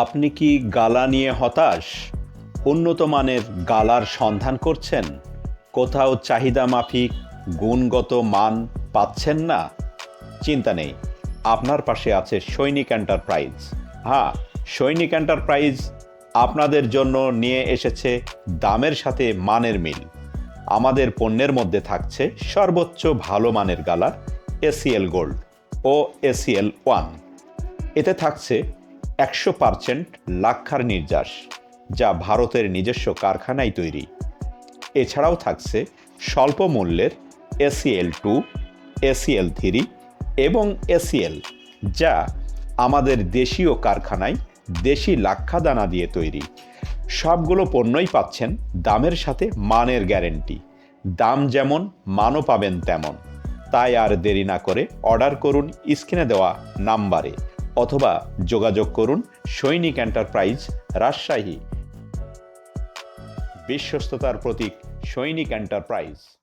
আপনি কি গালা নিয়ে হতাশ? উন্নত মানের গালার সন্ধান করছেন? কোথাও চাহিদা মাফিক, গুণগত মান পাচ্ছেন না? চিন্তা নেই, আপনার পাশে আছে সৈনিক এন্টারপ্রাইজ। হ্যাঁ সৈনিক এন্টারপ্রাইজ আপনাদের জন্য নিয়ে এসেছে দামের সাথে মানের মিল। আমাদের পণ্যের মধ্যে থাকছে সর্বোচ্চ ভালো মানের গালা এসিএল গোল্ড ও এসিএল ওয়ান। এতে থাকছে একশো পারসেন্ট লাক্ষার নির্যাস, যা ভারতের নিজস্ব কারখানায় তৈরি। এছাড়াও থাকছে স্বল্প মূল্যের এসিএল টু, এসিএল থ্রি এবং এসিএল, যা আমাদের দেশীয় কারখানায় দেশি লাক্ষা দানা দিয়ে তৈরি। সবগুলো পণ্যই পাচ্ছেন দামের সাথে মানের গ্যারেন্টি। দাম যেমন মানও পাবেন তেমন। তাই আর দেরি না করে অর্ডার করুন স্ক্রিনে দেওয়া নাম্বারে। অথবা যোগাযোগ করুন সৈনিক এন্টারপ্রাইজ রাজশাহী। বিশ্বস্ততার প্রতীক সৈনিক এন্টারপ্রাইজ।